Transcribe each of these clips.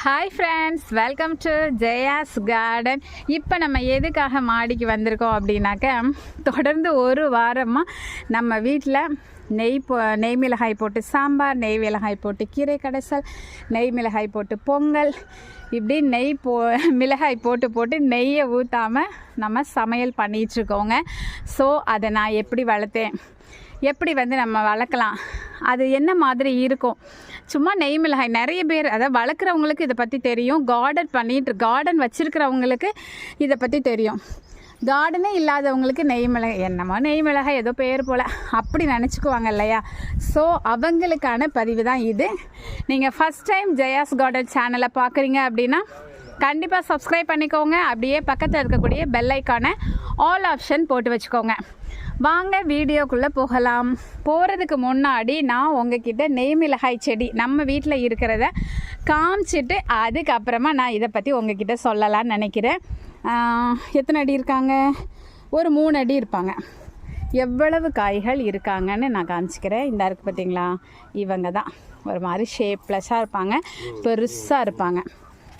Hi friends welcome to Jaya's garden இப்போ நம்ம எதுக்காக மாடிக்கு வந்திருக்கோம் அப்படின்னாக்க தொடர்ந்து ஒரு வாரமாக நம்ம வீட்டில் நெய் போ நெய் மிளகாய் போட்டு சாம்பார் நெய் மிளகாய் போட்டு கீரை கடைசல் நெய் மிளகாய் போட்டு பொங்கல். இப்படி நெய் போ மிளகாய் போட்டு போட்டு நெய்யை ஊற்றாமல் நம்ம சமையல் பண்ணிகிட்ருக்கோங்க ஸோ அதை நான் எப்படி வளர்த்தேன்? எப்படி வந்து நம்ம வளர்க்கலாம்? அது என்ன மாதிரி இருக்கும்? சும்மா நெய் மிளகாய் நிறைய பேர் அதாவது வளர்க்குறவங்களுக்கு இதை பற்றி தெரியும். கார்டன் பண்ணிட்டு கார்டன் வச்சுருக்கிறவங்களுக்கு இதை பற்றி தெரியும். கார்டனே இல்லாதவங்களுக்கு நெய் மிளகாய் என்னமோ நெய் மிளகாய் ஏதோ பேர் போல். அப்படி நினச்சிக்குவாங்க இல்லையா? ஸோ அவங்களுக்கான பதிவு தான் இது. நீங்கள் ஃபஸ்ட் டைம் ஜெயாஸ் கார்டன் சேனலை பார்க்குறீங்க அப்படின்னா கண்டிப்பாக சப்ஸ்கிரைப் பண்ணிக்கோங்க. அப்படியே பக்கத்தில் இருக்கக்கூடிய பெல் ஐக்கானை ஆல் ஆப்ஷன் போட்டு வச்சுக்கோங்க. வாங்க வீடியோக்குள்ளே போகலாம். போகிறதுக்கு முன்னாடி நான் உங்ககிட்ட நெய் மிளகாய் செடி நம்ம வீட்டில் இருக்கிறத காமிச்சிட்டு அதுக்கப்புறமா நான் இதை பற்றி உங்ககிட்ட சொல்லலாம்னு நினைக்கிறேன். எத்தனை அடி இருக்காங்க? ஒரு மூணு அடி இருப்பாங்க. எவ்வளவு காய்கள் இருக்காங்கன்னு நான் காமிச்சிக்கிறேன். இந்த இருக்கு பார்த்தீங்களா இவங்க தான். ஒரு மாதிரி ஷேப்லெஸ்ஸாக இருப்பாங்க. பெருசாக இருப்பாங்க.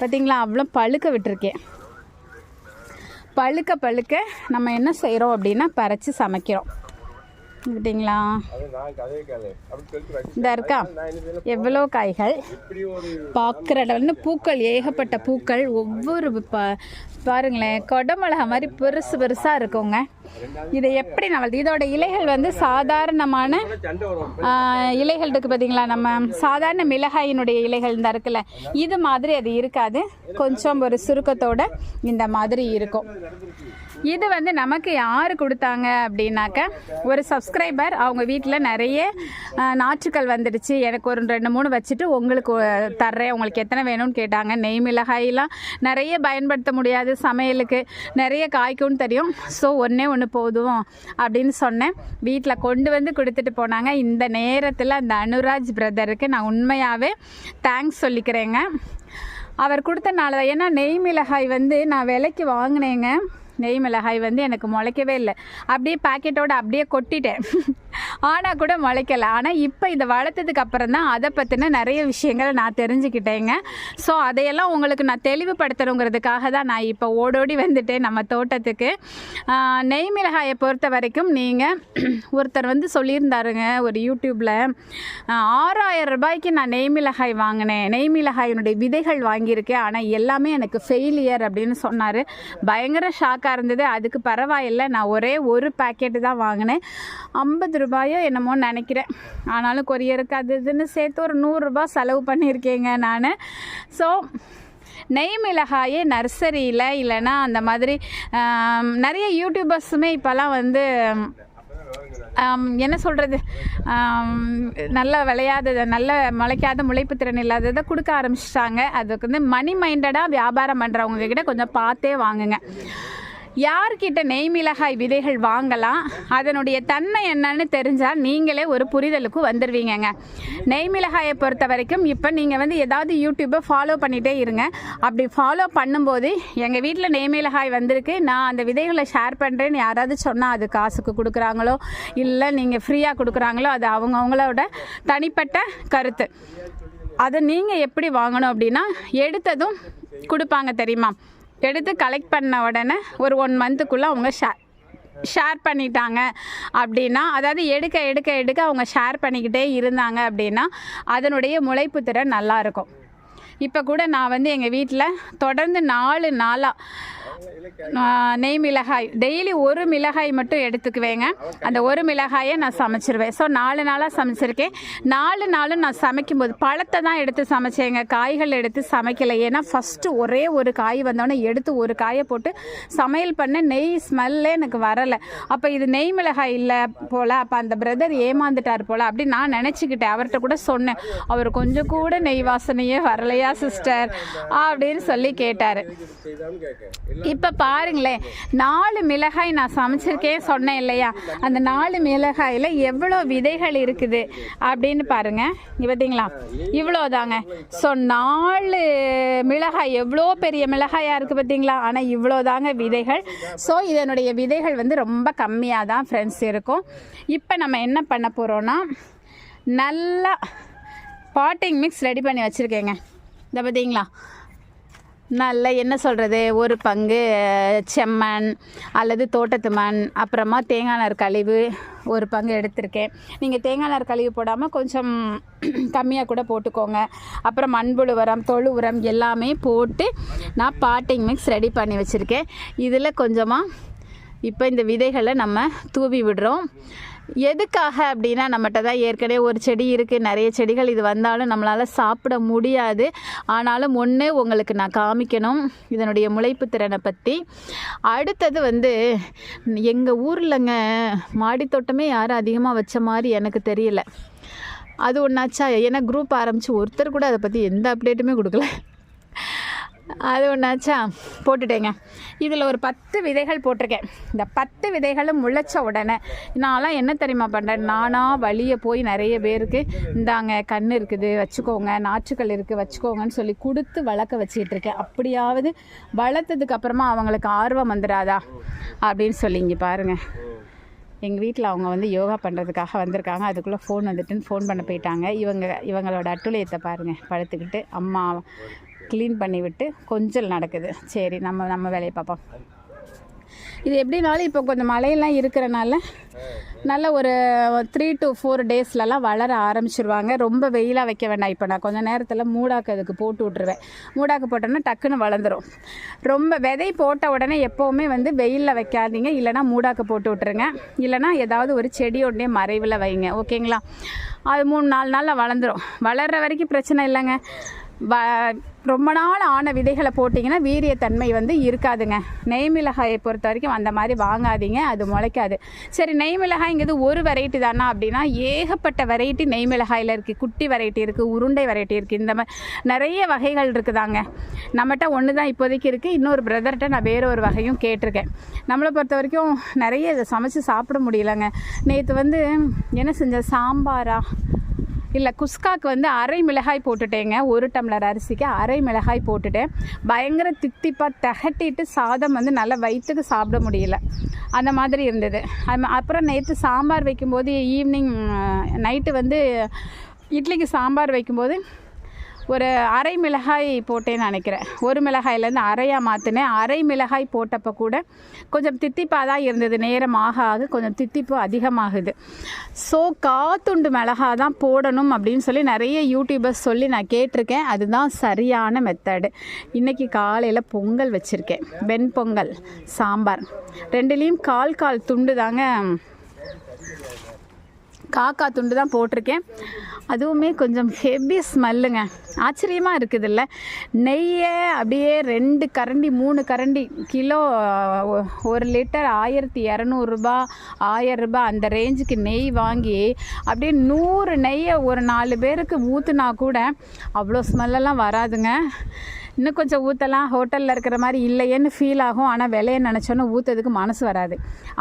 பார்த்தீங்களா அவ்வளோ பழுக்க விட்டுருக்கேன். பழுக்க பழுக்க நம்ம என்ன செய்கிறோம் அப்படின்னா பறித்து சமைக்கிறோம். பார்த்தீங்களா இந்த இருக்கா? எவ்வளோ காய்கள்? பார்க்குற அளவுன்னு பூக்கள் ஏகப்பட்ட பூக்கள் ஒவ்வொரு ப பாருங்களேன் கொடமிளகா மாதிரி பெருசு பெருசாக இருக்குங்க. இதை எப்படி நம்ம இதோட இலைகள் வந்து சாதாரணமான இலைகள் இருக்குது பார்த்தீங்களா நம்ம சாதாரண மிளகாயினுடைய இலைகள் இந்த இருக்குல்ல இது மாதிரி அது இருக்காது. கொஞ்சம் ஒரு சுருக்கத்தோட இந்த மாதிரி இருக்கும். இது வந்து நமக்கு யார் கொடுத்தாங்க அப்படின்னாக்க ஒரு சப்ஸ்கிரைபர் அவங்க வீட்டில் நிறைய நாற்றுக்கள் வந்துடுச்சு. எனக்கு ஒரு ரெண்டு மூணு வச்சுட்டு உங்களுக்கு தர்றேன். உங்களுக்கு எத்தனை வேணும்னு கேட்டாங்க. நெய் மிளகாயெல்லாம் நிறைய பயன்படுத்த முடியாது. சமையலுக்கு நிறைய காய்க்கும்னு தெரியும். ஸோ ஒன்றே ஒன்று போதும் அப்படின்னு சொன்னேன். வீட்டில் கொண்டு வந்து கொடுத்துட்டு போனாங்க. இந்த நேரத்தில் அந்த அனுராஜ் பிரதருக்கு நான் உண்மையாகவே தேங்க்ஸ் சொல்லிக்கிறேங்க. அவர் கொடுத்தனால ஏன்னா நெய் மிளகாய் வந்து நான் விலைக்கு வாங்கினேங்க. நெய் மிளகாய் வந்து எனக்கு முளைக்கவே இல்லை. அப்படியே பாக்கெட்டோட அப்படியே கொட்டிட்டேன். ஆனால் கூட முளைக்கல. ஆனால் இப்போ இதை வளர்த்ததுக்கு அப்புறம் தான் அதை பற்றின நிறைய விஷயங்களை நான் தெரிஞ்சுக்கிட்டேங்க. ஸோ அதையெல்லாம் உங்களுக்கு நான் தெளிவுபடுத்தணுங்கிறதுக்காக தான் நான் இப்போ ஓடோடி வந்துட்டேன் நம்ம தோட்டத்துக்கு. நெய் மிளகாயை பொறுத்த வரைக்கும் நீங்கள் ஒருத்தர் வந்து சொல்லியிருந்தாருங்க ஒரு யூடியூப்பில் ஆறாயிரம் ரூபாய்க்கு நான் நெய் மிளகாய் வாங்கினேன். நெய் மிளகாயினுடைய விதைகள் வாங்கியிருக்கேன். ஆனால் எல்லாமே எனக்கு ஃபெயிலியர் அப்படின்னு சொன்னார். பயங்கர ஷாக்காக இருந்தது. அதுக்கு பரவாயில்லை. நான் ஒரே ஒரு பேக்கெட்டு தான் வாங்கினேன். ஐம்பது ரூபாய் ரூபாயோ என்னமோ நினைக்கிறேன். ஆனாலும் கொரியருக்கு அது இதுன்னு சேர்த்து ஒரு நூறுரூபா செலவு பண்ணியிருக்கேங்க நான். ஸோ நெய் மிளகாயே நர்சரியில் இல்லைன்னா அந்த மாதிரி நிறைய யூடியூபர்ஸுமே இப்போல்லாம் வந்து என்ன சொல்கிறது நல்ல விளையாதது நல்ல முளைக்காத முளைப்பு திறன் இல்லாததை கொடுக்க ஆரம்பிச்சிட்டாங்க. அதுக்கு வந்து மணி மைண்டடாக வியாபாரம் பண்ணுறவங்க கிட்ட கொஞ்சம் பார்த்தே வாங்குங்க. யார்கிட்ட நெய் மிளகாய் விதைகள் வாங்கலாம் அதனுடைய தன்மை என்னன்னு தெரிஞ்சால் நீங்களே ஒரு புரிதலுக்கு வந்துடுவீங்கங்க நெய் மிளகாயை பொறுத்த வரைக்கும் இப்போ நீங்கள் வந்து ஏதாவது யூடியூப்பை ஃபாலோ பண்ணிகிட்டே இருங்க. அப்படி ஃபாலோ பண்ணும்போது எங்கள் வீட்டில் நெய் மிளகாய் வந்திருக்கு நான் அந்த விதைகளை ஷேர் பண்ணுறேன்னு யாராவது சொன்னால் அது காசுக்கு கொடுக்குறாங்களோ இல்லை நீங்கள் ஃப்ரீயாக கொடுக்குறாங்களோ அது அவங்கவுங்களோட தனிப்பட்ட கருத்து. அதை நீங்கள் எப்படி வாங்கணும் அப்படின்னா எடுத்ததும் கொடுப்பாங்க தெரியுமா? எடுத்து கலெக்ட் பண்ண உடனே ஒரு ஒன் மந்த்துக்குள்ளே அவங்க ஷேர் ஷேர் பண்ணிட்டாங்க அப்படின்னா அதாவது எடுக்க எடுக்க எடுக்க அவங்க ஷேர் பண்ணிக்கிட்டே இருந்தாங்க அப்படின்னா அதனுடைய முளைப்பு திறன் நல்லாயிருக்கும் இப்போ கூட நான் வந்து எங்கள் வீட்டில் தொடர்ந்து நாலு நாளாக நெய் மிளகாய் டெய்லி ஒரு மிளகாய் மட்டும் எடுத்துக்குவேங்க. அந்த ஒரு மிளகாயை நான் சமைச்சிருவேன். ஸோ நாலு நாளாக சமைச்சிருக்கேன். நாலு நாளும் நான் சமைக்கும்போது பழத்தை தான் எடுத்து சமைச்சேங்க. காய்கள் எடுத்து சமைக்கலை. ஏன்னா ஃபஸ்ட்டு ஒரே ஒரு காய் வந்தோடனே எடுத்து ஒரு காயை போட்டு சமையல் பண்ண நெய் ஸ்மெல்லே எனக்கு வரலை. அப்போ இது நெய் மிளகாய் இல்லை போல். அப்போ அந்த பிரதர் ஏமாந்துட்டார் போல். அப்படின்னு நான் நினச்சிக்கிட்டேன். அவர்கிட்ட கூட சொன்னேன். அவர் கொஞ்சம் கூட நெய் வாசனையே வரலையா சிஸ்டர் அப்படின்னு சொல்லி கேட்டார். இப்போ பாருங்களேன் நாலு மிளகாய் நான் சமைச்சிருக்கேன் சொன்னேன் இல்லையா? அந்த நாலு மிளகாயில் எவ்வளோ விதைகள் இருக்குது அப்படின்னு பாருங்க. பார்த்தீங்களா இவ்வளோ தாங்க ஸோ நாலு மிளகாய் எவ்வளோ பெரிய மிளகாயாக இருக்குது பார்த்தீங்களா ஆனால் இவ்வளோதாங்க விதைகள். ஸோ இதனுடைய விதைகள் வந்து ரொம்ப கம்மியாக தான் ஃப்ரெண்ட்ஸ் இருக்கும். இப்போ நம்ம என்ன பண்ண போகிறோன்னா நல்லா பாட்டிங் மிக்ஸ் ரெடி பண்ணி வச்சுருக்கேங்க. இந்த பார்த்தீங்களா நல்ல என்ன சொல்கிறது ஒரு பங்கு செம்மண் அல்லது தோட்டத்து மண் அப்புறமா தேங்காய் நார் கழிவு ஒரு பங்கு எடுத்திருக்கேன். நீங்கள் தேங்காய் நார் கழிவு போடாமல் கொஞ்சம் கம்மியாக கூட போட்டுக்கோங்க. அப்புறம் மண்புழு உரம் தொழு உரம் எல்லாமே போட்டு நான் பாட்டிங் மிக்ஸ் ரெடி பண்ணி வச்சுருக்கேன். இதில் கொஞ்சமாக இப்போ இந்த விதைகளை நம்ம தூவி விடுறோம். எதுக்காக அப்படின்னா நம்மகிட்ட தான் ஏற்கனவே ஒரு செடி இருக்குது நிறைய செடிகள் இது வந்தாலும் நம்மளால் சாப்பிட முடியாது. ஆனாலும் ஒன்று உங்களுக்கு நான் காமிக்கணும் இதனுடைய முளைப்பு திறனை பற்றி அடுத்தது வந்து எங்கள் ஊரில்ங்க மாடித்தோட்டமே யாரும் அதிகமாக வச்ச மாதிரி எனக்கு தெரியல. அது ஒன்றாச்சா ஏன்னா குரூப் ஆரம்பித்து ஒருத்தர் கூட அதை பற்றி எந்த அப்டேட்டுமே கொடுக்கல. அது ஒன்றாச்சா போட்டுட்டேங்க. இதில் ஒரு பத்து விதைகள் போட்டிருக்கேன். இந்த பத்து விதைகளும் முளைச்ச உடனே நான்லாம் என்ன தெரியுமா பண்ணுறேன் நானாக வழியே போய் நிறைய பேருக்கு இந்தாங்க கண் இருக்குது வச்சுக்கோங்க நாற்றுக்கள் இருக்குது வச்சுக்கோங்கன்னு சொல்லி கொடுத்து வளர்க்க வச்சுக்கிட்டு இருக்கேன். அப்படியாவது வளர்த்ததுக்கு அப்புறமா அவங்களுக்கு ஆர்வம் வந்துடாதா அப்படின்னு சொல்லி இங்கே பாருங்கள் எங்கள் வீட்டில் அவங்க வந்து யோகா பண்ணுறதுக்காக வந்திருக்காங்க. அதுக்குள்ளே ஃபோன் வந்துட்டுன்னு ஃபோன் பண்ண போயிட்டாங்க. இவங்க இவங்களோட அட்டுழியத்தை பாருங்கள் படுத்துக்கிட்டு அம்மா க்ளீன் பண்ணிவிட்டு கொஞ்சம் நடக்குது. சரி நம்ம நம்ம வேலையை பார்ப்போம். இது எப்படினாலும் இப்போ கொஞ்சம் மழையெல்லாம் இருக்கிறனால நல்ல ஒரு த்ரீ டு ஃபோர் டேஸ்லலாம் வளர ஆரம்பிச்சிருவாங்க. ரொம்ப வெயிலாக வைக்க வேண்டாம். இப்போ நான் கொஞ்சம் நேரத்தில் மூடாக்கு அதுக்கு போட்டு விட்ருவேன் மூடாக்கு போட்டோன்னா டக்குன்னு வளர்ந்துடும் ரொம்ப விதை போட்ட உடனே எப்போவுமே வந்து வெயிலில் வைக்காதீங்க. இல்லைனா மூடாக்கு போட்டு விட்ருங்க இல்லைனா ஏதாவது ஒரு செடியோடனே மறைவில் வைங்க. ஓகேங்களா? அது மூணு நாலு நாளில் வளர்ந்துரும். வளர்கிற வரைக்கும் பிரச்சனை இல்லைங்க. ரொம்ப நாள் ஆன விதைகளை போட்டிங்கன்னா வீரியத்தன்மை வந்து இருக்காதுங்க. நெய் மிளகாயை பொறுத்த வரைக்கும் அந்த மாதிரி வாங்காதீங்க அது முளைக்காது. சரி நெய் மிளகாய்ங்கிறது ஒரு வெரைட்டி தானா அப்படின்னா ஏகப்பட்ட வெரைட்டி நெய் மிளகாயில் இருக்குது குட்டி வெரைட்டி இருக்குது உருண்டை வெரைட்டி இருக்குது இந்த மாதிரி நிறைய வகைகள் இருக்குதாங்க. நம்மகிட்ட ஒன்று தான் இப்போதைக்கு இருக்குது இன்னொரு பிரதர்கிட்ட நான் வேறு ஒரு வகையும் கேட்டிருக்கேன். நம்மளை பொறுத்த வரைக்கும் நிறைய இதை சமைச்சு சாப்பிட முடியலங்க. நேற்று வந்து என்ன செஞ்சேன் சாம்பாரா? இல்லை குஸ்காக்கு வந்து அரை மிளகாய் போட்டுட்டேங்க. ஒரு டம்ளர் அரிசிக்கு அரை மிளகாய் போட்டுட்டேன். பயங்கர தித்திப்பாக திகட்டிட்டு சாதம் வந்து நல்லா வயிற்றுக்கு சாப்பிட முடியல. அந்த மாதிரி இருந்தது. அது அப்புறம் நேற்று சாம்பார் வைக்கும்போது ஈவினிங் நைட்டு வந்து இட்லிக்கு சாம்பார் வைக்கும்போது ஒரு அரை மிளகாய் போட்டேன்னு நினைக்கிறேன். ஒரு மிளகாயிலேருந்து அரையாக மாற்றினேன் அரை மிளகாய் போட்டப்போ கூட கொஞ்சம் தித்திப்பாக தான் இருந்தது. நேரம் ஆக ஆக கொஞ்சம் தித்திப்பு அதிகமாகுது. ஸோ காத்துண்டு மிளகா தான் போடணும் அப்படின்னு சொல்லி நிறைய யூடியூபர்ஸ் சொல்லி நான் கேட்டிருக்கேன். அதுதான் சரியான மெத்தடு இன்றைக்கி காலையில் பொங்கல் வச்சுருக்கேன். வெண் பொங்கல் சாம்பார். ரெண்டுலேயும் கால் கால் துண்டு தாங்க காக்கா துண்டு தான் போட்டிருக்கேன். அதுவுமே கொஞ்சம் ஹெவி ஸ்மெல்லுங்க ஆச்சரியமாக இருக்குதுல்ல. நெய்யை அப்படியே ரெண்டு கரண்டி மூணு கரண்டி கிலோ ஒரு லிட்டர் ஆயிரத்தி இரநூறுபா ஆயிரம் ரூபாய் அந்த ரேஞ்சுக்கு நெய் வாங்கி அப்படியே நூறு நெய்யை ஒரு நாலு பேருக்கு ஊற்றுனா கூட அவ்வளோ ஸ்மெல்லெல்லாம் வராதுங்க. இன்னும் கொஞ்சம் ஊற்றலாம் ஹோட்டலில் இருக்கிற மாதிரி இல்லையேன்னு ஃபீல் ஆகும். ஆனால் விலையை நினச்சோன்னு ஊற்றுறதுக்கு மனசு வராது.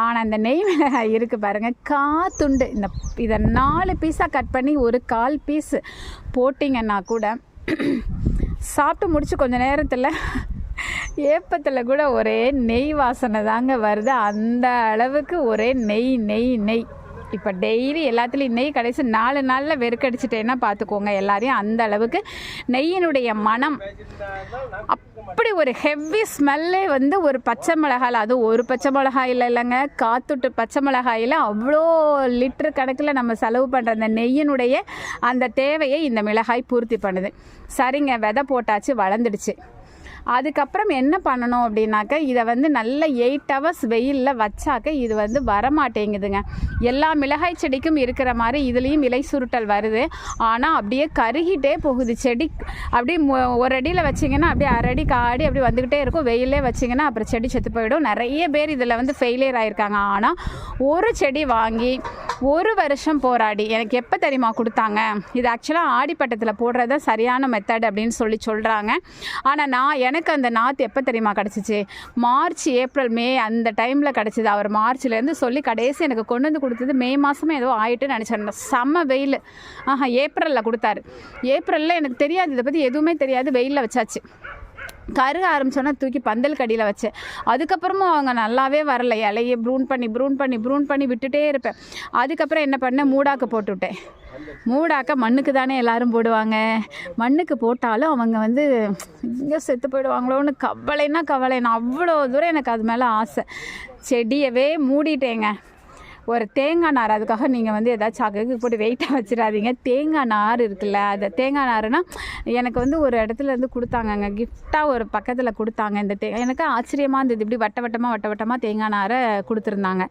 ஆனால் இந்த நெய் மிளகாய் இருக்குது பாருங்கள் காத்துண்டு. இந்த இதை நாலு பீஸாக கட் பண்ணி ஒரு கால் பீஸ் போட்டிங்கன்னா கூட சாப்பிட்டு முடிச்சு கொஞ்ச நேரத்தில் ஏப்பத்தில் கூட ஒரே நெய் வாசனை தாங்க வருது. அந்த அளவுக்கு ஒரே நெய் நெய் நெய். இப்போ டெய்லி எல்லாத்துலேயும் நெய் கடைசி நாலு நாளில் வெறுக்கடிச்சிட்டேன்னா பார்த்துக்கோங்க எல்லாரையும். அந்த அளவுக்கு நெய்யினுடைய மனம் அப்படி ஒரு ஹெவி ஸ்மெல்லே வந்து ஒரு பச்சை மிளகாயில் அதுவும் ஒரு பச்சை மிளகாயில் இல்லைங்க காத்துட்டு பச்சை மிளகாயில் அவ்வளோ லிட்டர் கணக்கில் நம்ம செலவு பண்ணுற அந்த நெய்யினுடைய அந்த தேவையை இந்த மிளகாய் பூர்த்தி பண்ணுது. சரிங்க விதை போட்டாச்சு வளர்ந்துடுச்சு. அதுக்கப்புறம் என்ன பண்ணணும் அப்படின்னாக்க இதை வந்து நல்ல எயிட் ஹவர்ஸ் வெயிலில் வச்சாக்க இது வந்து வரமாட்டேங்குதுங்க. எல்லா மிளகாய் செடிக்கும் இருக்கிற மாதிரி இதுலேயும் இலை சுருட்டல் வருது. ஆனால் அப்படியே கருகிட்டே போகுது செடி. அப்படியே ஒரு அடியில் வச்சிங்கன்னா அப்படியே அரை காடி அப்படி வந்துக்கிட்டே இருக்கும். வெயிலே வச்சிங்கன்னா அப்புறம் செடி செத்து போயிடும். நிறைய பேர் இதில் வந்து ஃபெயிலியர் ஆயிருக்காங்க. ஆனால் ஒரு செடி வாங்கி ஒரு வருஷம் போராடி எனக்கு எப்போ தெரியுமா கொடுத்தாங்க? இது ஆக்சுவலாக ஆடிப்பட்டத்தில் போடுறது சரியான மெத்தட் அப்படின்னு சொல்லி சொல்கிறாங்க ஆனால் நான் எனக்கு எனக்கு அந்த நாற்று எப்போ தெரியுமா கிடச்சிச்சு? மார்ச் ஏப்ரல் மே அந்த டைமில் கிடச்சிது. அவர் மார்ச்லேருந்து சொல்லி கடைசி எனக்கு கொண்டு வந்து கொடுத்தது மே மாதமே ஏதோ ஆகிட்டுன்னு நினச்சிருந்தேன் செம்ம வெயில். ஆஹா ஏப்ரலில் கொடுத்தாரு. ஏப்ரலில் எனக்கு தெரியாது. இதை பற்றி எதுவுமே தெரியாது. வெயிலில் வச்சாச்சு. கருக ஆரம்பிச்சோன்னா தூக்கி பந்தல் கடியில் வச்சேன். அதுக்கப்புறமும் அவங்க நல்லாவே வரல. இலையை ப்ரூன் பண்ணி ப்ரூன் பண்ணி ப்ரூன் பண்ணி விட்டுட்டே இருப்பேன். அதுக்கப்புறம் என்ன பண்ணேன்? மூடாக்கு போட்டுவிட்டேன் மூடாக்க மண்ணுக்கு தானே எல்லாரும் போடுவாங்க. மண்ணுக்கு போட்டாலும் அவங்க வந்து இங்கே செத்து போயிடுவாங்களோன்னு கவலைன்னா கவலைன்னா அவ்வளோ தூரம் எனக்கு அது மேலே ஆசை. செடியவே மூடிட்டேங்க. ஒரு தேங்காய் நார் அதுக்காக நீங்கள் வந்து ஏதாச்சும் அககு போட்டு வெயிட்டாக வச்சிடாதீங்க. தேங்காய் நார் இருக்குல்ல அந்த தேங்காய் நார்னால் எனக்கு வந்து ஒரு இடத்துல இருந்து கொடுத்தாங்கங்க. கிஃப்டாக ஒரு பக்கத்தில் கொடுத்தாங்க. இந்த தே எனக்கு ஆச்சரியமாக இருந்தது. இப்படி வட்ட வட்டமாக வட்ட வட்டமாக தேங்காய் நாரை கொடுத்துருந்தாங்க.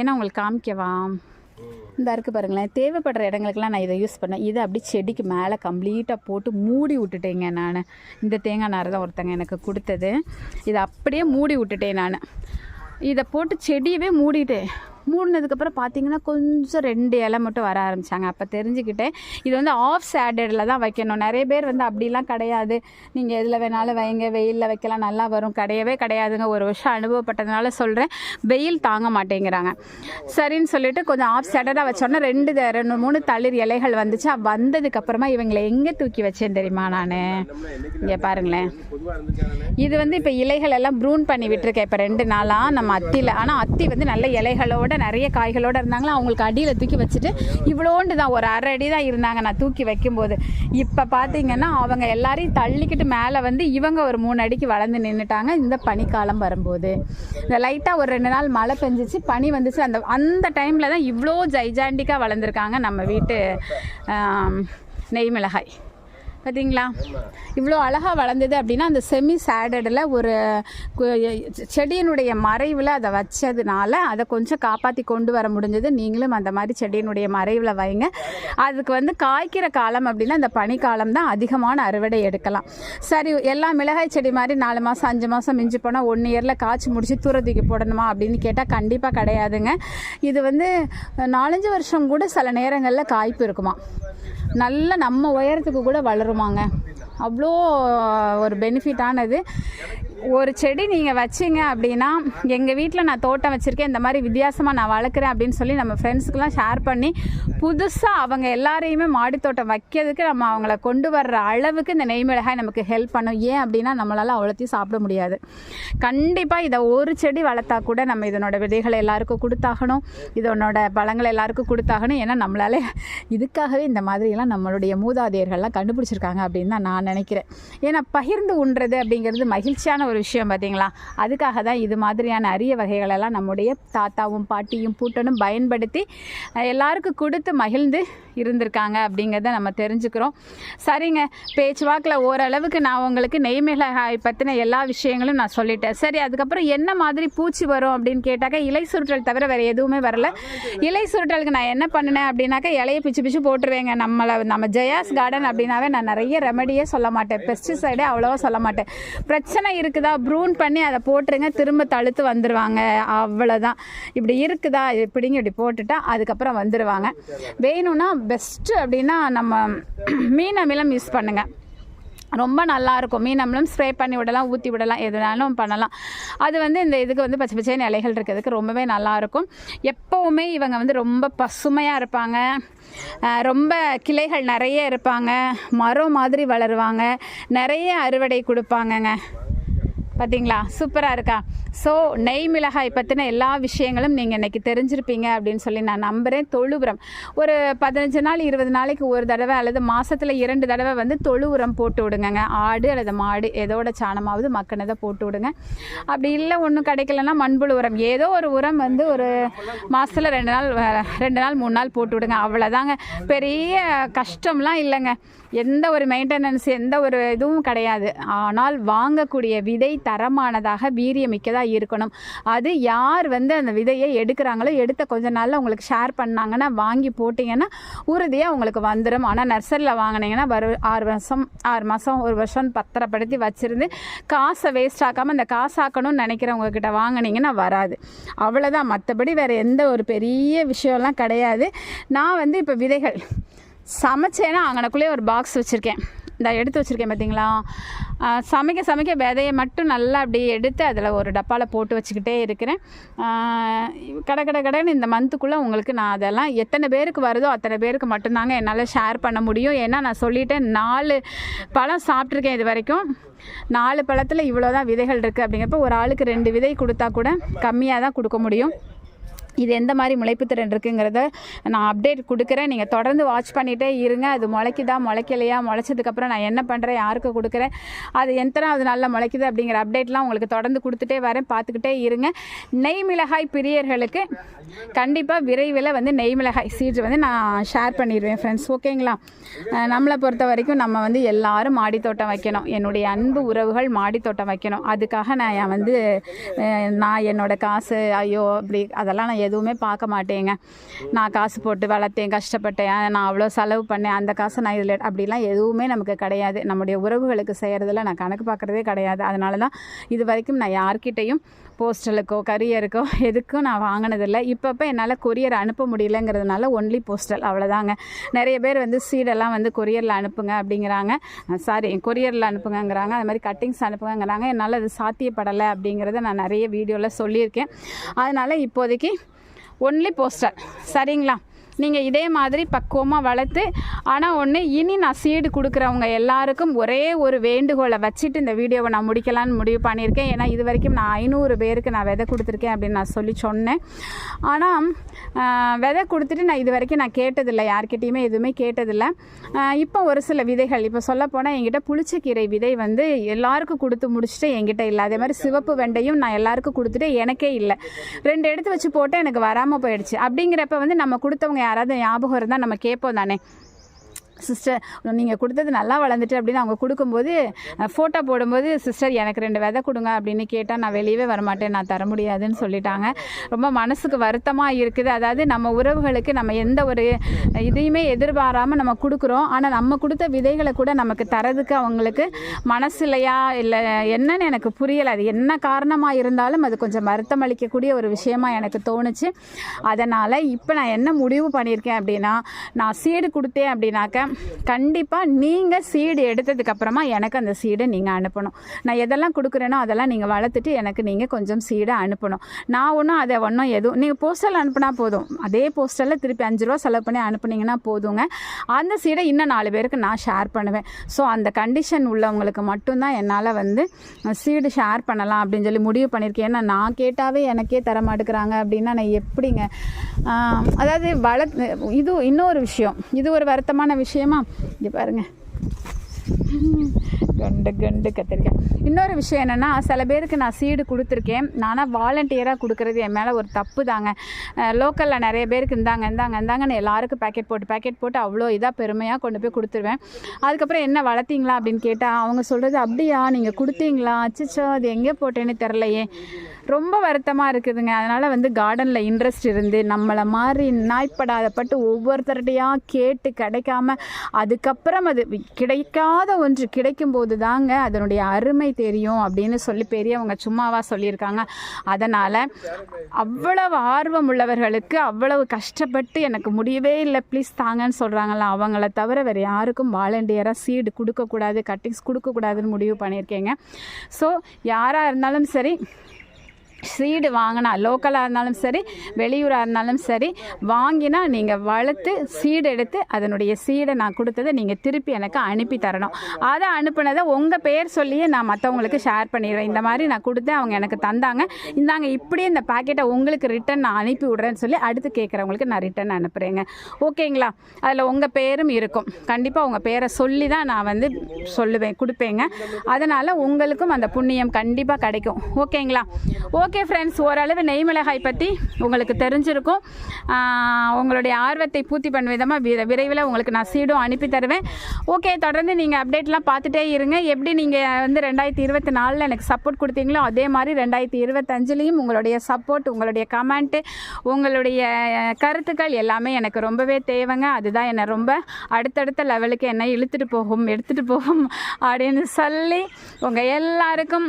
ஏன்னா உங்களுக்கு காமிக்கவா? இந்த இருக்கு பாருங்களேன். தேவைப்படுற இடங்களுக்கெல்லாம் நான் இதை யூஸ் பண்ணேன். இதை அப்படி செடிக்கு மேலே கம்ப்ளீட்டாக போட்டு மூடி விட்டுட்டேங்க நான். இந்த தேங்காய் நார் தான் ஒருத்தங்க எனக்கு கொடுத்தது. இதை அப்படியே மூடி விட்டுட்டேன் நான். இதை போட்டு செடியவே மூடிட்டேன். மூடினதுக்கப்புறம் பார்த்தீங்கன்னா கொஞ்சம் ரெண்டு இலை மட்டும் வர ஆரம்பித்தாங்க அப்போ தெரிஞ்சுக்கிட்டேன் இது வந்து ஆஃப் சேடடில் தான் வைக்கணும். நிறைய பேர் வந்து அப்படிலாம் கிடையாது. நீங்கள் எதில் வேணாலும் வைங்க வெயிலில் வைக்கலாம் நல்லா வரும். கிடையவே கிடையாதுங்க. ஒரு வருஷம் அனுபவப்பட்டதுனால சொல்கிறேன் வெயில் தாங்க மாட்டேங்கிறாங்க. சரின்னு சொல்லிட்டு கொஞ்சம் ஆஃப் சேடடாக வச்சோன்னா ரெண்டு ரெண்டு மூணு தளிர் இலைகள் வந்துச்சு. வந்ததுக்கப்புறமா இவங்களை எங்கே தூக்கி வச்சேன் தெரியுமா நான்? இங்கே பாருங்களேன். இது வந்து இப்போ இலைகள் எல்லாம் ப்ரூன் பண்ணி விட்டுருக்கேன். இப்போ ரெண்டு நாளாக நம்ம அத்தியில் ஆனால் அத்தி வந்து நல்ல இலைகளோட நிறைய காய்களோட இருந்தாங்களா அவங்களுக்கு அடியில் தூக்கி வச்சுட்டு இவ்வளோண்டு தான் ஒரு அரை அடி தான் இருந்தாங்க நான் தூக்கி வைக்கும்போது. இப்போ பார்த்தீங்கன்னா அவங்க எல்லாரையும் தள்ளிக்கிட்டு மேலே வந்து இவங்க ஒரு மூணு அடிக்கு வளர்ந்து நின்றுட்டாங்க இந்த பனிக்காலம் வரும்போது. இந்த லைட்டாக ஒரு ரெண்டு நாள் மழை பெஞ்சிச்சு பனி வந்துச்சு. அந்த அந்த டைமில் தான் இவ்வளோ ஜைஜாண்டிக்காக வளர்ந்துருக்காங்க நம்ம வீட்டு நெய்மிளகாய் நெய் மிளகாய். பார்த்தீங்களா இவ்வளோ அழகாக வளர்ந்தது அப்படின்னா அந்த செமி சேடடில் ஒரு செடியினுடைய மறைவில் அதை வச்சதுனால அதை கொஞ்சம் காப்பாற்றி கொண்டு வர முடிஞ்சது. நீங்களும் அந்த மாதிரி செடியினுடைய மறைவில் வைங்க. அதுக்கு வந்து காய்க்கிற காலம் அப்படின்னா இந்த பனிக்காலம் தான் அதிகமான அறுவடை எடுக்கலாம். சரி எல்லா மிளகாய் செடி மாதிரி நாலு மாதம் அஞ்சு மாதம் மிஞ்சி போனால் ஒன் இயரில் காய்ச்சி முடிச்சு தூர தூக்கி போடணுமா அப்படின்னு கேட்டால் கண்டிப்பாக கிடையாதுங்க. இது வந்து நாலஞ்சு வருஷம் கூட சில நேரங்களில் காய்ப்பு இருக்குமா? நல்ல நம்ம உயரத்துக்கு கூட வளருமாங்க. அவ்வளோ ஒரு பெனிஃபிட்டானது ஒரு செடி நீங்கள் வச்சீங்க அப்படின்னா எங்கள் வீட்டில் நான் தோட்டம் வச்சுருக்கேன் இந்த மாதிரி வித்தியாசமாக நான் வளர்க்குறேன் அப்படின்னு சொல்லி நம்ம ஃப்ரெண்ட்ஸுக்கெலாம் ஷேர் பண்ணி புதுசாக அவங்க எல்லாரையுமே மாடி தோட்டம் வைக்கிறதுக்கு நம்ம அவங்கள கொண்டு வர்ற அளவுக்கு இந்த நெய் மிளகாய் நமக்கு ஹெல்ப் பண்ணும். ஏன் அப்படின்னா நம்மளால் அவ்வளோத்தையும் சாப்பிட முடியாது. கண்டிப்பாக இதை ஒரு செடி வளர்த்தா கூட நம்ம இதனோட விதைகளை எல்லாருக்கும் கொடுத்தாகணும். இதனோட பழங்களை எல்லாருக்கும் கொடுத்தாகணும். ஏன்னா நம்மளால இதுக்காகவே இந்த மாதிரியெல்லாம் நம்மளுடைய மூதாதையர்கள்லாம் கண்டுபிடிச்சிருக்காங்க அப்படின்னு தான் நான் நினைக்கிறேன். ஏன்னா பகிர்ந்து உண்றது அப்படிங்கிறது மகிழ்ச்சியான ஒரு விஷயம் பார்த்தீங்களா அதுக்காக தான் இது மாதிரியான அரிய வகைகளெல்லாம் நம்முடைய தாத்தாவும் பாட்டியும் பூட்டனும் பயன்படுத்தி எல்லாருக்கும் கொடுத்து மகிழ்ந்து இருந்திருக்காங்க அப்படிங்கிறத நம்ம தெரிஞ்சுக்கிறோம். சரிங்க பேச்சுவாக்கில் ஓரளவுக்கு நான் உங்களுக்கு நெய்மிளகாய் பற்றின எல்லா விஷயங்களும் நான் சொல்லிட்டேன். சரி அதுக்கப்புறம் என்ன மாதிரி பூச்சி வரும் அப்படின்னு கேட்டாக்கா இலை சுருட்டல் தவிர வேறு எதுவுமே வரல. இலை சுருட்டலுக்கு நான் என்ன பண்ணினேன் அப்படின்னாக்கா இலையை பிச்சு பிச்சு போட்டுருவேங்க. நம்மளை நம்ம ஜெயாஸ் கார்டன் அப்படின்னாவே நான் நிறைய ரெமடியே சொல்ல மாட்டேன். பெஸ்டிசைடே அவ்வளோவா சொல்ல மாட்டேன். பிரச்சனை இருக்குதா? ப்ரூன் பண்ணி அதை போட்டுருங்க. திரும்ப தழுத்து வந்துடுவாங்க அவ்வளோதான் இப்படி இருக்குதா? இப்படிங்க இப்படி போட்டுட்டா அதுக்கப்புறம் வந்துடுவாங்க வேணும்னா பெஸ்ட்டு அப்படின்னா நம்ம மீன் அமிலம் யூஸ் பண்ணுங்கள் ரொம்ப நல்லாயிருக்கும் மீன் அமிலம் ஸ்ப்ரே பண்ணி விடலாம் ஊற்றி விடலாம் எதுனாலும் பண்ணலாம். அது வந்து இந்த இதுக்கு வந்து பச்சை பச்சை இலைகள் இருக்கிறதுக்கு ரொம்பவே நல்லா இருக்கும். எப்போவுமே இவங்க வந்து ரொம்ப பசுமையாக இருப்பாங்க. ரொம்ப கிளைகள் நிறைய இருப்பாங்க. மரம் மாதிரி வளருவாங்க. நிறைய அறுவடை கொடுப்பாங்கங்க. பார்த்தீங்களா சூப்பராக இருக்கா? ஸோ நெய் மிளகாய் பற்றின எல்லா விஷயங்களும் நீங்கள் இன்றைக்கி தெரிஞ்சிருப்பீங்க அப்படின்னு சொல்லி நான் நம்புகிறேன் தொழு உரம் ஒரு பதினஞ்சு நாள் இருபது நாளைக்கு ஒரு தடவை அல்லது மாதத்தில் இரண்டு தடவை வந்து தொழு உரம் போட்டு விடுங்கங்க. ஆடு அல்லது மாடு எதோட சாணமாவது மக்கினதை போட்டு விடுங்க. அப்படி இல்லை ஒன்றும் கிடைக்கலன்னா மண்புழு உரம். ஏதோ ஒரு உரம் வந்து ஒரு மாதத்தில் ரெண்டு நாள் ரெண்டு நாள் மூணு நாள் போட்டு விடுங்க. அவ்வளோதாங்க பெரிய கஷ்டம்லாம் இல்லைங்க. எந்த ஒரு மெயின்டெனன்ஸ் எந்த ஒரு இதுவும் கிடையாது. ஆனால் வாங்கக்கூடிய விதை தரமானதாக வீரியமிக்கதாக இருக்கணும். அது யார் வந்து அந்த விதையை எடுக்கிறாங்களோ எடுத்த கொஞ்ச நாளில் உங்களுக்கு ஷேர் பண்ணாங்கன்னா வாங்கி போட்டிங்கன்னா உறுதியாக உங்களுக்கு வந்துடும் ஆனால் நர்சரியில் வாங்கினீங்கன்னா வரும் ஆறு மாதம் ஆறு மாதம் ஒரு வருஷம் பத்திரப்படுத்தி வச்சுருந்து காசை வேஸ்ட் ஆக்காமல் அந்த காசாக்கணும்னு நினைக்கிறவங்க கிட்ட வாங்கினீங்கன்னா வராது. அவ்வளோதான் மற்றபடி வேறு எந்த ஒரு பெரிய விஷயம்லாம் கிடையாது. நான் வந்து இப்போ விதைகள் சமைச்சேன்னா அங்கனக்குள்ளேயே ஒரு பாக்ஸ் வச்சுருக்கேன். இந்த எடுத்து வச்சுருக்கேன் பார்த்தீங்களா சமைக்க சமைக்க விதையை மட்டும் நல்லா அப்படியே எடுத்து அதில் ஒரு டப்பாவில் போட்டு வச்சுக்கிட்டே இருக்கிறேன். கடை கட கட இந்த மந்த்துக்குள்ளே உங்களுக்கு நான் அதெல்லாம் எத்தனை பேருக்கு வருதோ அத்தனை பேருக்கு மட்டும்தாங்க என்னால் ஷேர் பண்ண முடியும். ஏன்னா நான் சொல்லிட்டேன் நாலு பழம் சாப்பிட்ருக்கேன் இது வரைக்கும். நாலு பழத்தில் இவ்வளோ தான் விதைகள் இருக்குது அப்படிங்கிறப்ப ஒரு ஆளுக்கு ரெண்டு விதை கொடுத்தா கூட கம்மியாக தான் கொடுக்க முடியும். இது எந்த மாதிரி முளைப்பு திறன் இருக்குங்கிறத நான் அப்டேட் கொடுக்குறேன். நீங்கள் தொடர்ந்து வாட்ச் பண்ணிகிட்டே இருங்க. அது முளைக்குதா முளைக்கலையா முளைச்சதுக்கப்புறம் நான் என்ன பண்ணுறேன் யாருக்கு கொடுக்குறேன் அது எத்தனை அது நல்லா முளைக்குது அப்படிங்கிற அப்டேட்லாம் உங்களுக்கு தொடர்ந்து கொடுத்துட்டே வரேன். பார்த்துக்கிட்டே இருங்க. நெய் மிளகாய் பிரியர்களுக்கு கண்டிப்பாக விரைவில் வந்து நெய் மிளகாய் சீட்ஸ் வந்து நான் ஷேர் பண்ணிடுவேன் ஃப்ரெண்ட்ஸ் ஓகேங்களா நம்மளை பொறுத்த வரைக்கும் நம்ம வந்து எல்லாரும் மாடித்தோட்டம் வைக்கணும். என்னுடைய அன்பு உறவுகள் மாடித்தோட்டம் வைக்கணும். அதுக்காக நான் வந்து நான் என்னோட காசு ஐயோ அப்படி அதெல்லாம் நான் எதுவுமே பார்க்க மாட்டேங்க. நான் காசு போட்டு வளர்த்தேன் கஷ்டப்பட்டேன். நான் அவ்வளோ செலவு பண்ணேன். அந்த காசை நான் இதில் அப்படிலாம் எதுவுமே நமக்கு கிடையாது. நம்முடைய உறவுகளுக்கு செய்கிறதுல நான் கணக்கு பார்க்குறதே கிடையாது. அதனால தான் இது வரைக்கும் நான் யார்கிட்டையும் போஸ்டலுக்கோ கரியருக்கோ எதுக்கும் நான் வாங்கினதில்லை. இப்பப்போ என்னால் கொரியர் அனுப்ப முடியலங்கிறதுனால ஒன்லி போஸ்டல் அவ்வளோதாங்க. நிறைய பேர் வந்து சீடெல்லாம் வந்து கொரியரில் அனுப்புங்க அப்படிங்கிறாங்க. சாரி கொரியரில் அனுப்புங்கங்கிறாங்க. அது மாதிரி கட்டிங்ஸ் அனுப்புங்கங்கிறாங்க. என்னால் அது சாத்தியப்படலை அப்படிங்கிறத நான் நிறைய வீடியோவில் சொல்லியிருக்கேன். அதனால் இப்போதைக்கு ஒன்லி போஸ்டர் சரிங்களா? நீங்கள் இதே மாதிரி பக்குவமாக வளர்த்து ஆனால் ஒன்று இனி நான் சீடு கொடுக்குறவங்க எல்லாருக்கும் ஒரே ஒரு வேண்டுகோளை வச்சுட்டு இந்த வீடியோவை நான் முடிக்கலான்னு முடிவு பண்ணியிருக்கேன். ஏன்னா இது வரைக்கும் நான் ஐநூறு பேருக்கு நான் விதை கொடுத்துருக்கேன் அப்படின்னு நான் சொல்லி சொன்னேன். ஆனால் விதை கொடுத்துட்டு நான் இது வரைக்கும் நான் கேட்டதில்லை. யார்கிட்டயுமே எதுவுமே கேட்டதில்லை. இப்போ ஒரு சில விதைகள் இப்போ சொல்லப்போனால் என்கிட்ட புளிச்சக்கீரை விதை வந்து எல்லாருக்கும் கொடுத்து முடிச்சுட்டு என்கிட்ட இல்லை. அதே மாதிரி சிவப்பு வெண்டையும் நான் எல்லாருக்கும் கொடுத்துட்டு எனக்கே இல்லை. ரெண்டு எடுத்து வச்சு போட்டு எனக்கு வராமல் போயிடுச்சு. அப்படிங்கிறப்ப வந்து நம்ம கொடுத்தவங்க யாராவது ஞாபகம் இருந்தால் நம்ம கேட்போம் தானே? சிஸ்டர் நீங்கள் கொடுத்தது நல்லா வளர்ந்துட்டு அப்படின்னு அவங்க கொடுக்கும்போது ஃபோட்டோ போடும்போது சிஸ்டர் எனக்கு ரெண்டு விதை கொடுங்க அப்படின்னு கேட்டால் நான் வெளியவே வரமாட்டேன். நான் தர முடியாதுன்னு சொல்லிட்டாங்க. ரொம்ப மனசுக்கு வருத்தமாக இருக்குது. அதாவது நம்ம உறவுகளுக்கு நம்ம எந்த ஒரு இதையுமே எதிர்பாராமல் நம்ம கொடுக்குறோம். ஆனால் நம்ம கொடுத்த விதைகளை கூட நமக்கு தரதுக்கு அவங்களுக்கு மனசு இல்லையா இல்லை என்னன்னு எனக்கு புரியலை. அது என்ன காரணமாக இருந்தாலும் அது கொஞ்சம் வருத்தம் அளிக்கக்கூடிய ஒரு விஷயமா எனக்கு தோணுச்சு. அதனால் இப்போ நான் என்ன முடிவு பண்ணியிருக்கேன் அப்படின்னா நான் சீடு கொடுத்தேன் அப்படின்னாக்க கண்டிப்பாக நீங்கள் சீடு எடுத்ததுக்கப்புறமா எனக்கு அந்த சீடை நீங்கள் அனுப்பணும். நான் எதெல்லாம் கொடுக்குறேனோ அதெல்லாம் நீங்கள் வளர்த்துட்டு எனக்கு நீங்கள் கொஞ்சம் சீடை அனுப்பணும். நான் ஒன்றும் அதை ஒன்றும் எதுவும் நீங்கள் போஸ்டரில் அனுப்புனா போதும். அதே போஸ்டலில் திருப்பி அஞ்சு ரூபா செலவு பண்ணி அனுப்புனீங்கன்னா போதுங்க. அந்த சீடை இன்னும் நாலு பேருக்கு நான் ஷேர் பண்ணுவேன். ஸோ அந்த கண்டிஷன் உள்ளவங்களுக்கு மட்டும்தான் என்னால் வந்து சீடு ஷேர் பண்ணலாம் அப்படின்னு சொல்லி முடிவு பண்ணியிருக்கேன். ஏன்னா நான் கேட்டாவே எனக்கே தர மாட்டேங்கிறாங்க அப்படின்னா நான் எப்படிங்க? அதாவது வள இது இன்னொரு விஷயம். இது ஒரு வருத்தமான விஷயம். இங்கே பாருங்கள் கண்டு கண்டு கத்திரிக்காய் இன்னொரு விஷயம் என்னென்னா சில பேருக்கு நான் சீடு கொடுத்துருக்கேன். நானாக வாலண்டியராக கொடுக்குறது என் மேலே ஒரு தப்பு தாங்க லோக்கலில் நிறைய பேருக்கு இந்தாங்க இந்தாங்க இந்தாங்கன்னு எல்லாருக்கும் பேக்கெட் போட்டு பேக்கெட் போட்டு அவ்வளோ இதாக பெருமையாக கொண்டு போய் கொடுத்துருவேன். அதுக்கப்புறம் என்ன வளர்த்தீங்களா அப்படின்னு கேட்டால் அவங்க சொல்கிறது அப்படியா? நீங்கள் கொடுத்தீங்களா? அச்சிச்சோ அது எங்கே போட்டேன்னு தெரிலையே ரொம்ப வருத்தமாக இருக்குதுங்க. அதனால் வந்து கார்டனில் இன்ட்ரெஸ்ட் இருந்து நம்மளை மாதிரி நாய்ப்படாதப்பட்டு ஒவ்வொருத்தருடையாக கேட்டு கிடைக்காம அதுக்கப்புறம் அது கிடைக்காத ஒன்று கிடைக்கும்போது தாங்க அதனுடைய அருமை தெரியும் அப்படின்னு சொல்லி பெரியவங்க சும்மாவா சொல்லியிருக்காங்க. அதனால் அவ்வளவு ஆர்வம் உள்ளவர்களுக்கு அவ்வளவு கஷ்டப்பட்டு எனக்கு முடியவே இல்லை. ப்ளீஸ் தாங்கன்னு சொல்கிறாங்களா அவங்கள தவிர வேறு யாருக்கும் வாலண்டியராக சீடு கொடுக்கக்கூடாது கட்டிங்ஸ் கொடுக்கக்கூடாதுன்னு முடிவு பண்ணியிருக்கேங்க. ஸோ யாராக இருந்தாலும் சரி சீடு வாங்கினா லோக்கலாக இருந்தாலும் சரி வெளியூராக இருந்தாலும் சரி வாங்கினா நீங்கள் வளர்த்து சீடு எடுத்து அதனுடைய சீடை நான் கொடுத்ததை நீங்கள் திருப்பி எனக்கு அனுப்பி தரணும். அதை அனுப்புனதை உங்கள் பேர் சொல்லியே நான் மற்றவங்களுக்கு ஷேர் பண்ணிடுவேன் இந்த மாதிரி நான் கொடுத்தேன் அவங்க எனக்கு தந்தாங்க. இந்தாங்க இப்படியே இந்த பாக்கெட்டை உங்களுக்கு ரிட்டன் நான் அனுப்பி விட்றேன்னு சொல்லி அடுத்து கேட்குறவங்களுக்கு நான் ரிட்டன் அனுப்புகிறேங்க ஓகேங்களா? அதில் உங்கள் பேரும் இருக்கும். கண்டிப்பாக உங்கள் பேரை சொல்லி தான் நான் வந்து சொல்லுவேன் கொடுப்பேங்க. அதனால் உங்களுக்கும் அந்த புண்ணியம் கண்டிப்பாக கிடைக்கும். ஓகேங்களா? ஓகே ஓகே ஃப்ரெண்ட்ஸ் ஓரளவு நெய் மிளகாய் பற்றி உங்களுக்கு தெரிஞ்சிருக்கும். உங்களுடைய ஆர்வத்தை பூர்த்தி பண்ண விதமாக விரைவில் உங்களுக்கு நான் சீடும் அனுப்பி தருவேன். ஓகே தொடர்ந்து நீங்கள் அப்டேட்லாம் பார்த்துட்டே இருங்க. எப்படி நீங்கள் வந்து ரெண்டாயிரத்தி இருபத்தி நாலில் எனக்கு சப்போர்ட் கொடுத்தீங்களோ அதே மாதிரி ரெண்டாயிரத்தி இருபத்தஞ்சிலையும் உங்களுடைய சப்போர்ட் உங்களுடைய கமெண்ட்டு உங்களுடைய கருத்துக்கள் எல்லாமே எனக்கு ரொம்பவே தேவைங்க. அதுதான் என்னை ரொம்ப அடுத்தடுத்த லெவலுக்கு என்னை இழுத்துட்டு போகும் எடுத்துகிட்டு போகும் அப்படின்னு சொல்லி உங்கள் எல்லாருக்கும்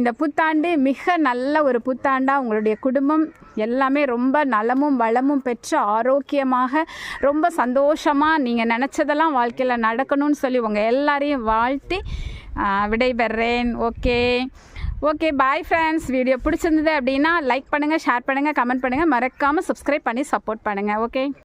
இந்த புத்தாண்டு மிக மிக நல்ல ஒரு புத்தாண்டாக உங்களுடைய குடும்பம் எல்லாமே ரொம்ப நலமும் வளமும் பெற்று ஆரோக்கியமாக ரொம்ப சந்தோஷமாக நீங்கள் நினச்சதெல்லாம் வாழ்க்கையில் நடக்கணும்னு சொல்லி உங்கள் எல்லாரையும் வாழ்த்தி விடைபெறேன். Okay. Okay bye friends video பிடிச்சிருந்தது அப்படின்னா லைக் பண்ணுங்கள் ஷேர் பண்ணுங்கள் கமெண்ட் பண்ணுங்கள் மறக்காமல் சப்ஸ்கிரைப் பண்ணி சப்போர்ட் பண்ணுங்கள் ஓகே.